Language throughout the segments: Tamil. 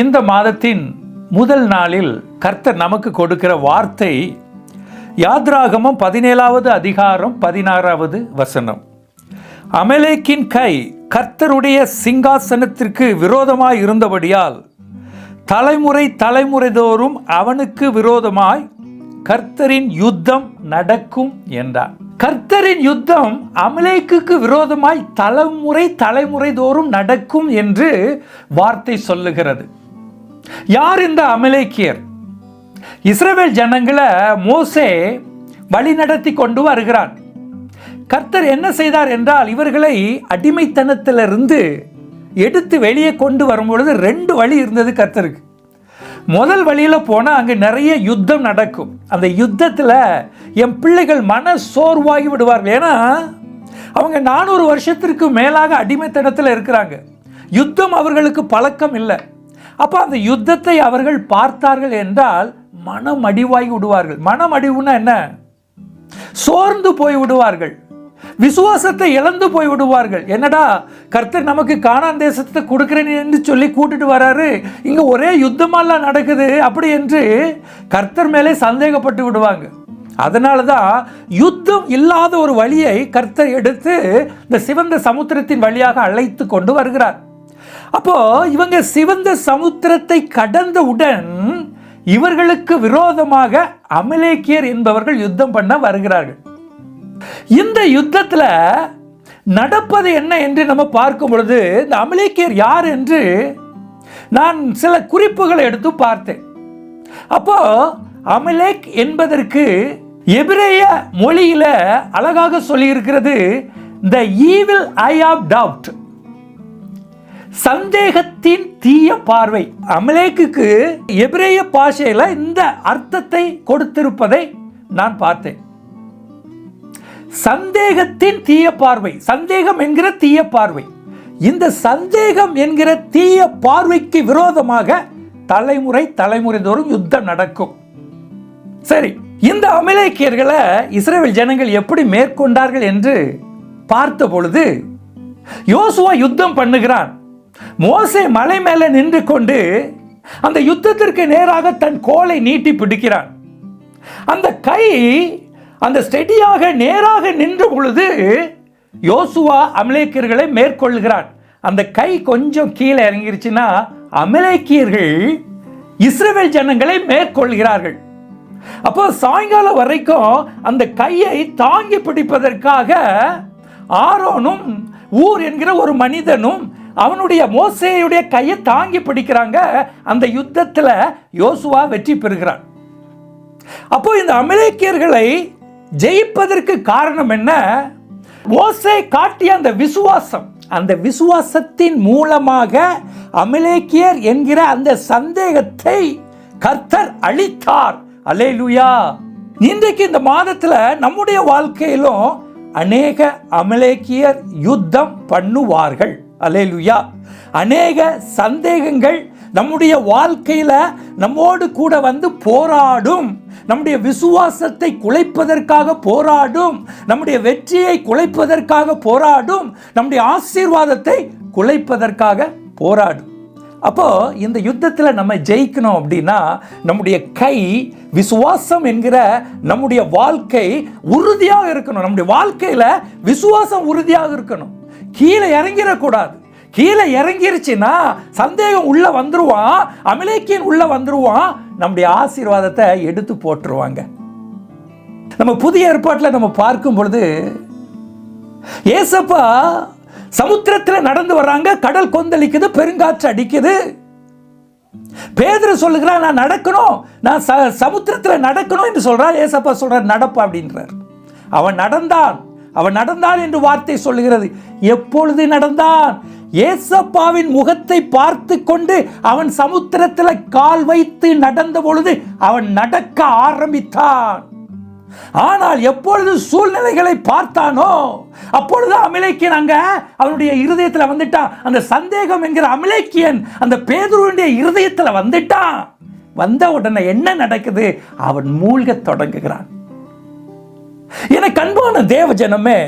இந்த மாதத்தின் முதல் நாளில் கர்த்தர் நமக்கு கொடுக்கிற வார்த்தை யாத்ராகமம் பதினேழாவது அதிகாரம் பதினாறாவது வசனம். அமலேக்கின் கை கர்த்தருடைய சிங்காசனத்திற்கு விரோதமாய் இருந்தபடியால் தலைமுறை தலைமுறை தோறும் அவனுக்கு விரோதமாய் கர்த்தரின் யுத்தம் நடக்கும் என்றார். கர்த்தரின் யுத்தம் அமலேக்குக்கு விரோதமாய் தலைமுறை தலைமுறை தோறும் நடக்கும் என்று வார்த்தை சொல்லுகிறது. யார் இந்த அமலேக்கியர்? இஸ்ரேல் ஜனங்களை மோசே வழி நடத்தி கொண்டு வருகிறான். கர்த்தர் என்ன செய்தார் என்றால் இவர்களை அடிமைத்தனத்திலிருந்து எடுத்து வெளியே கொண்டு வரும் பொழுது ரெண்டு வழி இருந்தது கர்த்தருக்கு. முதல் வழியில் போனால் அங்கே நிறைய யுத்தம் நடக்கும். அந்த யுத்தத்தில் என் பிள்ளைகள் மன சோர்வாகி விடுவார்கள். ஏன்னா அவங்க நானூறு வருஷத்திற்கு மேலாக அடிமைத்தனத்தில் இருக்கிறாங்க. யுத்தம் அவர்களுக்கு பழக்கம் இல்லை. அப்போ அந்த யுத்தத்தை அவர்கள் பார்த்தார்கள் என்றால் மனம் அடிவாகி விடுவார்கள். மனம் அடிவுன்னா என்ன? சோர்ந்து போய் விடுவார்கள். விசுவாசத்தை இழந்து போய் விடுவார்கள். என்னடா கர்த்தர் நமக்கு காணான் தேசத்தை கொடுக்குறேன் என்று சொல்லி கூட்டிட்டு வராரு. இங்கே ஒரே யுத்தமெல்லாம் நடக்குது. அப்படி என்று கர்த்தர் மேலே சந்தேகப்பட்டு விடுவாங்க. அதனால தான் யுத்தம் இல்லாத ஒரு வழியை கர்த்தர் எடுத்து இந்த சிவந்த சமுத்திரத்தின் வழியாக அழைத்து கொண்டு வருகிறார். அப்போ இவங்க சிவந்த சமுத்திரத்தை கடந்தவுடன் இவர்களுக்கு விரோதமாக அமலேக்கியர் என்பவர்கள் யுத்தம் பண்ண வருகிறார்கள். இந்த யுத்தத்தில் நடப்பது என்ன என்று நம்ம பார்க்கும் பொழுது இந்த அமலேக்கியர் யார் என்று நான் சில குறிப்புகளை எடுத்து பார்த்தேன். அப்போ அமலேக் என்பதற்கு எபிரேய மொழியில் அழகாக சொல்லியிருக்கிறது the evil eye of doubt சந்தேகத்தின் தீய பார்வை. அமலேக்கு எபிரேய பாஷையில் இந்த அர்த்தத்தை கொடுத்திருப்பதை நான் பார்த்தேன். சந்தேகத்தின் தீய பார்வை. சந்தேகம் என்கிற தீய பார்வை. இந்த சந்தேகம் என்கிற தீய பார்வைக்கு விரோதமாக தலைமுறை தலைமுறை தோறும் யுத்தம் நடக்கும். சரி இந்த அமலேக்கியர்களை இஸ்ரேல் ஜனங்கள் எப்படி மேற்கொண்டார்கள் என்று பார்த்த பொழுது யோசுவா யுத்தம் பண்ணுகிறான். மோசே மலை மேலே நின்று கொண்டு அந்த யுத்தத்திற்கு நேராக தன் கோலை நீட்டி பிடிக்கிறான். அந்த கை அந்த ஸ்டெடியாக நேராக நின்ற பொழுது யோசுவா அமலேக்கியர்களை மேற்கொள்கிறான். அந்த கை கொஞ்சம் கீழே இறங்கிருச்சுன்னா அமலேக்கியர்கள் இஸ்ரேல் ஜனங்களை மேற்கொள்கிறார்கள். அப்போ சாயங்காலம் வரைக்கும் அந்த கையை தாங்கி பிடிப்பதற்காக ஆரோனும் ஊர் என்கிற ஒரு மனிதனும் அவனுடைய மோசையுடைய கையை தாங்கி பிடிக்கிறாங்க. அந்த யுத்தத்தில் யோசுவா வெற்றி பெறுகிறான். அப்போ இந்த அமெரிக்கியர்களை ஜெயிப்பதற்கு காரணம் என்ன? மோசை காட்டிய அந்த விசுவாசம் அந்த விசுவாசத்தின் மூலமாக அமலேக்கியர் என்கிற அந்த சந்தேகத்தை கர்த்தர் அளித்தார் அலேலுயா இன்றைக்கு இந்த மாதத்தில் நம்முடைய வாழ்க்கையிலும் அநேக அமலேக்கியர் யுத்தம் பண்ணுவார்கள். அலேலுயா அநேக சந்தேகங்கள் நம்முடைய வாழ்க்கையில் நம்மோடு கூட வந்து போராடும். நம்முடைய விசுவாசத்தை குலைப்பதற்காக போராடும். நம்முடைய வெற்றியை குலைப்பதற்காக போராடும். நம்முடைய ஆசீர்வாதத்தை குலைப்பதற்காக போராடும். அப்போ இந்த யுத்தத்தில் நம்ம ஜெயிக்கணும் அப்படின்னா நம்முடைய கை விசுவாசம் என்கிற நம்முடைய வாழ்க்கை உறுதியாக இருக்கணும். நம்முடைய வாழ்க்கையில் விசுவாசம் உறுதியாக இருக்கணும். கீழே இறங்கிடக்கூடாது. கீழே இறங்கிருச்சுன்னா சந்தேகம் உள்ள வந்துருவான் அமிலேக்கியன் உள்ள வந்துருவான் நம்முடைய ஆசீர்வாதத்தை எடுத்து போட்டுருவாங்க. நம்ம புதிய ஏற்பாட்டில் நம்ம பார்க்கும் பொழுது ஏசப்பா சமுத்திரத்தில் நடந்து வர்றாங்க கடல் கொந்தளிக்குது பெருங்காற்று அடிக்குது. பேதர் சொல்லுகிறான் நான் நடக்கணும் நான் ச சமுத்திரத்தில் நடக்கணும் என்று சொல்றார் ஏசப்பா சொல்றார் நடப்பா அப்படின்றார். அவன் நடந்தான். அவன் நடந்தான் என்று வார்த்தை சொல்லுகிறது. எப்பொழுது நடந்தான்? ஏசப்பாவின் முகத்தை பார்த்து கொண்டு அவன் சமுத்திரத்தில் கால் வைத்து நடந்த பொழுது அவன் நடக்க ஆரம்பித்தான். ஆனால் எப்பொழுது சூழ்நிலைகளை பார்த்தானோ அப்பொழுது அமிலேக்கியன் அங்க அவனுடைய இருதயத்தில் வந்துட்டான். அந்த சந்தேகம் என்கிற அமிலேக்கியன் அந்த பேதுருடைய இருதயத்தில் வந்துட்டான். வந்த உடனே என்ன நடக்குது? அவன் மூழ்க தொடங்குகிறான். எனக்கு அன்பான தேவ ஜனமே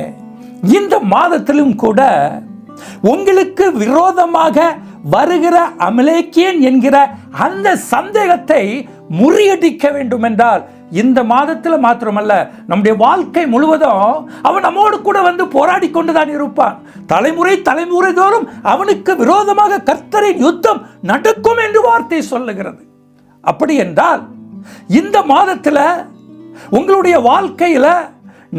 இந்த மாதத்திலும் கூட உங்களுக்கு விரோதமாக வருகிற அமலேக்கியன் என்கிற அந்த சந்தேகத்தை முறியடிக்க வேண்டும் என்றால் இந்த மாதத்தில் மாத்திரமல்ல நம்முடைய வாழ்க்கை முழுவதும் அவன் நம்மோடு கூட வந்து போராடி கொண்டுதான் இருப்பான். தலைமுறை தலைமுறை தோறும் அவனுக்கு விரோதமாக கர்த்தரின் யுத்தம் நடக்கும் என்று வார்த்தை சொல்லுகிறது. அப்படி என்றால் இந்த மாதத்தில் உங்களுடைய வாழ்க்கையில்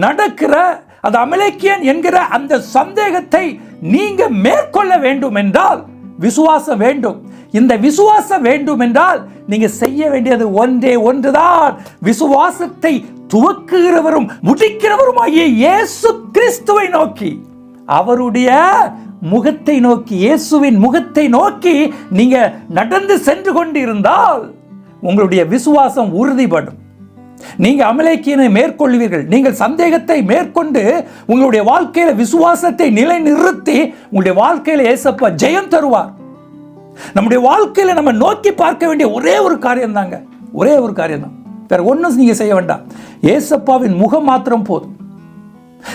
நடக்கிற அந்த அமலேக்கியன் என்கிற அந்த சந்தேகத்தை நீங்க மேற்கொள்ள வேண்டும் என்றால் விசுவாசம் வேண்டும். இந்த விசுவாசம் வேண்டும் என்றால் நீங்க செய்ய வேண்டியது ஒன்றே ஒன்றுதான். விசுவாசத்தை துவக்குகிறவரும் முடிக்கிறவரும் ஆகிய இயேசு கிறிஸ்துவை நோக்கி அவருடைய முகத்தை நோக்கி இயேசுவின் முகத்தை நோக்கி நீங்க நடந்து சென்று கொண்டிருந்தால் உங்களுடைய விசுவாசம் உறுதிப்படும். நீங்கள் அமலேக்கியனை மேற்கொள்வீர்கள். நீங்கள் சந்தேகத்தை மேற்கொண்டு உங்களுடைய வாழ்க்கையில் விசுவாசத்தை நிலைநிறுத்தி உங்களுடைய வாழ்க்கையில் ஏசப்பா ஜெயம் தருவார். நம்முடைய வாழ்க்கையில நம்ம நோக்கி பார்க்க வேண்டிய ஒரே ஒரு காரியம் தாங்க ஒரே ஒரு காரியம் தான் வேற ஒன்றும் நீங்கள் செய்ய வேண்டாம். ஏசப்பாவின் முகம் மாத்திரம் போதும்.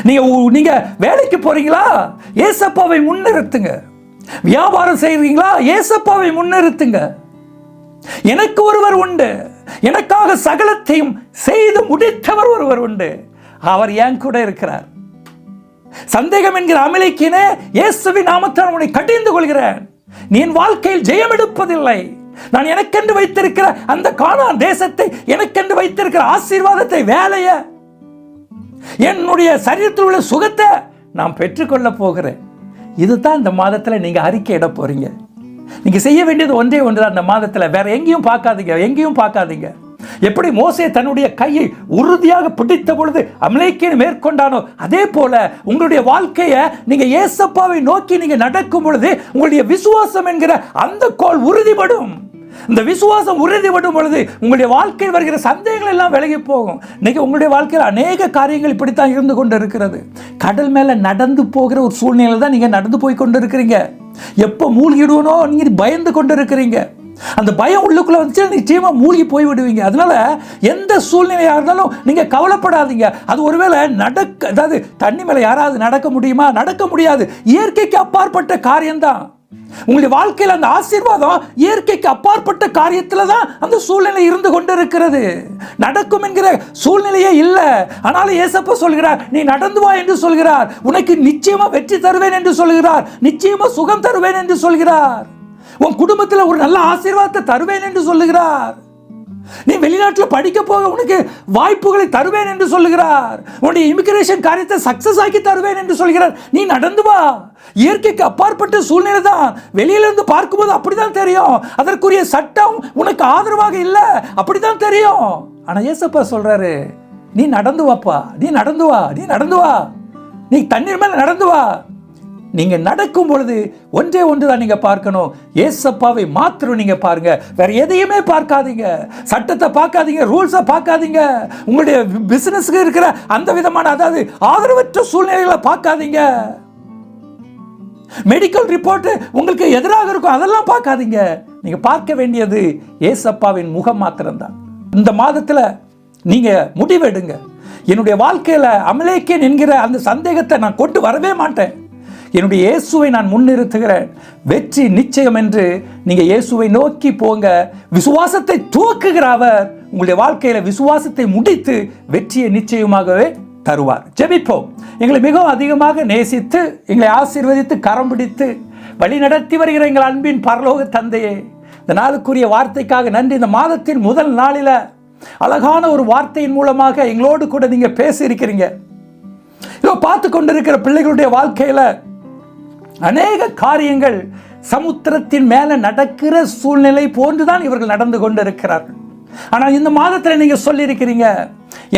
நீங்க உ- நீங்க வேலைக்கு போறீங்களா? ஏசப்பாவை முன்னிறுத்துங்க. வியாபாரம் செய்றீங்களா? ஏசப்பாவை முன்னிறுத்துங்க. எனக்கு ஒருவர் உண்டு. எனக்காக சகலத்தையும் செய்து முடித்தவர் ஒருவர் உண்டு. அவர் என் கூட இருக்கிறார். சந்தேகம் என்கிற அமலைக்கினே இயேசுவின் நாமத்தால் உன்னை கடிந்து கொள்கிறேன். நீ என் வாழ்க்கையில் ஜெயம் எடுப்பதில்லை. நான் எனக்கென்று வைத்திருக்கிற அந்த காணான் தேசத்தை எனக்கென்று வைத்திருக்கிற ஆசீர்வாதத்தை வேலையை என்னுடைய சரீரத்தில் உள்ள சுகத்தை நான் பெற்றுக்கொள்ள போகிறேன். இதுதான் இந்த மாதத்தில் நீங்கள் அறிக்கையிட போறீங்க. நீங்கள் செய்ய வேண்டியது ஒன்றே ஒன்று அந்த மாதத்தில் வேற எங்கேயும் பார்க்காதீங்க எங்கேயும் பார்க்காதீங்க. எப்படி மோசே தன்னுடைய கையை உறுதியாக பிடித்த பொழுது அமலேக்கியன் மேற்கொண்டானோ அதே போல உங்களுடைய வாழ்க்கையை நீங்க ஏசப்பாவை நோக்கி நீங்க நடக்கும் பொழுது உங்களுடைய விசுவாசம் என்கிற அந்த கோல் உறுதிப்படும். இந்த விசுவாசம் உறுதிப்படும் பொழுது உங்களுடைய வாழ்க்கையில் வருகிற சந்தேகங்கள் எல்லாம் விலகி போகும். இன்னைக்கு உங்களுடைய வாழ்க்கையில் அநேக காரியங்கள் இப்படித்தான் இருந்து கொண்டு இருக்கிறது கடல் மேலே நடந்து போகிற ஒரு சூழ்நிலை தான் நீங்கள் நடந்து போய் கொண்டு இருக்கிறீங்க எப்போ மூழ்கிடுவனோ நீங்கள் பயந்து கொண்டு இருக்கிறீங்க அந்த பயம் உள்ளுக்குள்ள வந்துச்சு நிச்சயமா மூழ்கி போய் விடுவீங்க அதனால எந்த சூழ்நிலையா இருந்தாலும் நீங்க கவலைப்படாதீங்க. அது ஒருவேளை நடக்க அதாவது தண்ணி மேல யாராவது நடக்க முடியுமா? நடக்க முடியாது. இயற்கைக்கு அப்பாற்பட்ட காரியம்தான். உங்களுடைய வாழ்க்கையில் அந்த ஆசீர்வாதம் இயற்கைக்கு அப்பாற்பட்ட காரியத்தில் தான் அந்த சூழ்நிலை இருந்து கொண்டு இருக்கிறது நடக்கும் என்கிற சூழ்நிலையே இல்லை. ஆனாலும் ஏசப்ப சொல்கிறார் நீ நடந்து வா என்று சொல்கிறார். உனக்கு நிச்சயமா வெற்றி தருவேன் என்று சொல்கிறார். நிச்சயமா சுகம் தருவேன் என்று சொல்கிறார். உன் குடும்பத்தில் ஒரு நல்ல ஆசீர்வாதத்தை தருவேன் என்று சொல்லுகிறார். நீ வெளிநாட்டில் படிக்க போக உனக்கு வாய்ப்புகளை தருவேன் என்று சொல்லுகிறார். உன்னுடைய இமிகிரேஷன் காரியத்தை சக்சஸ் ஆக்கி தருவேன் என்று சொல்கிறார். நீ நடந்து வா. இயற்கைக்கு அப்பாற்பட்ட சூழ்நிலை தான். வெளியிலிருந்து பார்க்கும்போது அப்படிதான் தெரியும். அதற்குரிய சட்டம் உனக்கு ஆதரவாக இல்லை. அப்படிதான் தெரியும். ஆனால் ஏசப்பா சொல்றாரு நீ நடந்து வாப்பா. நீ நடந்து வா. நீ நடந்து வா. நீ தண்ணீர் மேலே நடந்து வா. நீங்க நடக்கும் பொழுது ஒன்றே ஒன்று தான் நீங்க பார்க்கணும். ஏசப்பாவை மாத்திரம் நீங்க பாருங்க. வேற எதையுமே பார்க்காதீங்க. சட்டத்தை பார்க்காதீங்க ரூல்ஸை பார்க்காதீங்க. உங்களுடைய பிசினஸ்க்கு இருக்கிற அந்த விதமான அதாவது ஆதரவற்ற சூழ்நிலைகளை பார்க்காதீங்க. மெடிக்கல் ரிப்போர்ட் உங்களுக்கு எதிராக இருக்கும் அதெல்லாம் பார்க்காதீங்க. நீங்க பார்க்க வேண்டியது ஏசப்பாவின் முகம் மாத்திரம்தான். இந்த மாதத்துல நீங்க முடிவெடுங்க. என்னுடைய வாழ்க்கையில அமலேக்கேன் என்கிற அந்த சந்தேகத்தை நான் கொண்டு வரவே மாட்டேன். என்னுடைய இயேசுவை நான் முன்னிறுத்துகிறேன் வெற்றி நிச்சயம் என்று நீங்கள் இயேசுவை நோக்கி போங்க. விசுவாசத்தை துவக்குகிற அவர் உங்களுடைய வாழ்க்கையில் விசுவாசத்தை முடித்து வெற்றியை நிச்சயமாகவே தருவார். ஜெபிப்போம். எங்களை மிகவும் அதிகமாக நேசித்து எங்களை ஆசீர்வதித்து கரம் பிடித்து வழி நடத்தி வருகிற எங்கள் அன்பின் பரலோக தந்தையே இந்த நாளுக்குரிய வார்த்தைக்காக நன்றி. இந்த மாதத்தின் முதல் நாளில் அழகான ஒரு வார்த்தையின் மூலமாக எங்களோடு கூட நீங்கள் பேசியிருக்கிறீங்க. இதோ பார்த்து கொண்டிருக்கிற பிள்ளைகளுடைய வாழ்க்கையில் அநேக காரியங்கள் சமுத்திரத்தின் மேல நடக்கிற சூழ்நிலை போன்றுதான் இவர்கள் நடந்து கொண்டிருக்கிறார்கள். ஆனால் இந்த மாதத்தில் நீங்க சொல்லியிருக்கிறீங்க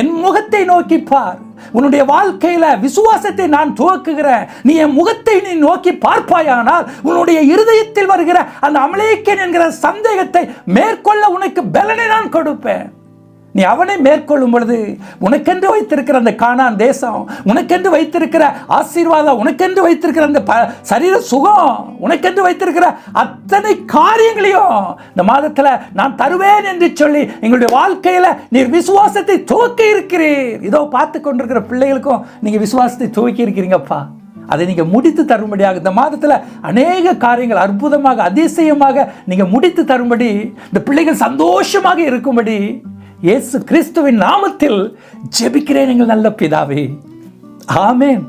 என் முகத்தை நோக்கி பார். உன்னுடைய வாழ்க்கையில விசுவாசத்தை நான் துவக்குகிறேன். நீ என் முகத்தை நீ நோக்கி பார்ப்பாயானால் உன்னுடைய இருதயத்தில் வருகிற அந்த அமலேக்கன் என்கிற சந்தேகத்தை மேற்கொள்ள உனக்கு பலனை நான் கொடுப்பேன். நீ அவனை மேற்கொள்ளும் பொழுது உனக்கென்று வைத்திருக்கிற அந்த காணான் தேசம் உனக்கென்று வைத்திருக்கிற ஆசீர்வாதம் உனக்கென்று வைத்திருக்கிற அந்த ப சரீர சுகம் உனக்கென்று வைத்திருக்கிற அத்தனை காரியங்களையும் இந்த மாதத்தில் நான் தருவேன் என்று சொல்லி எங்களுடைய வாழ்க்கையில் நீர் விசுவாசத்தை துவக்கி இருக்கிறீர். இதோ பார்த்து கொண்டிருக்கிற பிள்ளைகளுக்கும் நீங்கள் விசுவாசத்தை துவக்கி இருக்கிறீங்கப்பா. அதை நீங்கள் முடித்து தரும்படியாக இந்த மாதத்தில் அநேக காரியங்கள் அற்புதமாக அதிசயமாக நீங்கள் முடித்து தரும்படி இந்த பிள்ளைகள் சந்தோஷமாக இருக்கும்படி இயேசு கிறிஸ்துவின் நாமத்தில் ஜெபிக்கிறேன் எங்கள் நல்ல பிதாவே. ஆமேன்.